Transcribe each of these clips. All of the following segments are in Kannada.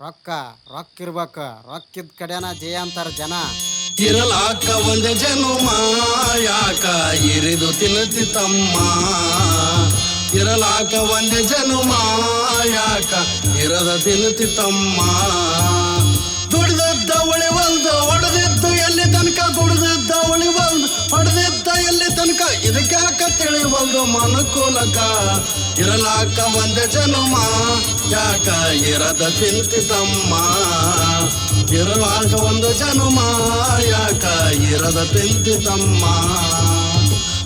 ರೊಕ್ಕ ರೊಕ್ಕ ಇರ್ಬೇಕ. ರೊಕ್ಕಿದ ಕಡೆನ ಜಯ ಅಂತಾರ ಜನ. ಇರಲಾಕ ಒಂದ ಜನುಮ ಯಾಕ ಇರಿದು ತಿನ್ನತಿ ತಮ್ಮ. ಇರಲಾಕ ಒಂದ ಜನುಮ ಯಾಕ ಇರದ ತಿನ್ನತಿ ತಮ್ಮ. ಇದಕ್ಯಾಕ ತಿಳಿವಲ್ದು ಮನುಕೂಲಕ? ಇರಲಾಕ ಒಂದ ಜನುಮ, ಯಾಕ ಇರದ ತಿಂತಿತಮ್ಮ ಇರಲಾಕ ಒಂದು ಜನುಮ, ಯಾಕ ಇರದ ತಿಂತಿತಮ್ಮ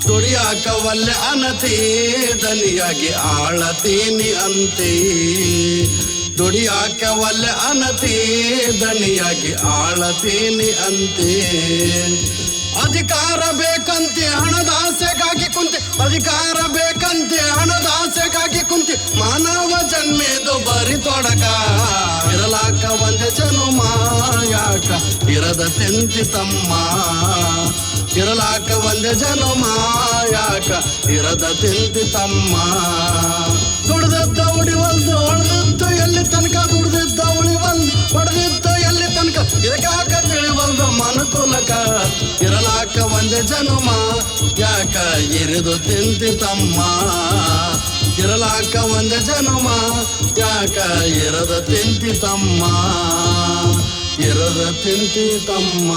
ದುಡಿಯಾಕ ಒಲ್ಲೆ ಅನತಿ, ದನಿಯಾಗಿ ಆಳತೀನಿ ಅಂತಿ. ದುಡಿಯಾಕ ಒಲ್ಲೆ ಅನತಿ, ದನಿಯಾಗಿ ಆಳತೀನಿ ಅಂತಿ. ಅಧಿಕಾರ ಬೇಕಂತೆ ಹಣದ ಜನ್ಮೇದು ಬರಿ ತೊಡಕ. ಇರಲಾಕ ಒಂದೆ ಜನುಮ ಯಾಕ ಇರದ ತೆಂತಿ ತಮ್ಮ. ಇರಲಾಕ ಒಂದೆ ಜನುಮ ಯಾಕ ಇರದ ತೆಂತಿ ತಮ್ಮ. ದುಡ್ದದ್ದ ಉಳಿವಲ್ದು ಹೊಡೆದದ್ದು ಎಲ್ಲಿ ತನಕ ದುಡ್ದಿದ್ದ ಉಳಿವಲ್ದು ಹೊಡೆದಿದ್ದ ಎಲ್ಲಿ ತನಕ. ಇದಕ್ಕಾಕ ತಿಳಿವಲ್ದು ಮನುಕುಲಕ ಇರಲಾಕ ಒಂದೇ ಜನುಮ ಯಾಕ ಇರಿದು ತಿಂತಿ ತಮ್ಮ. ಇರಲಾಕ ಒಂದ ಜನಮ ಯಾಕ ಇರದ ತಿಂತಿ ತಮ್ಮ? ಇರದ ತಿಂತಿ ತಮ್ಮ.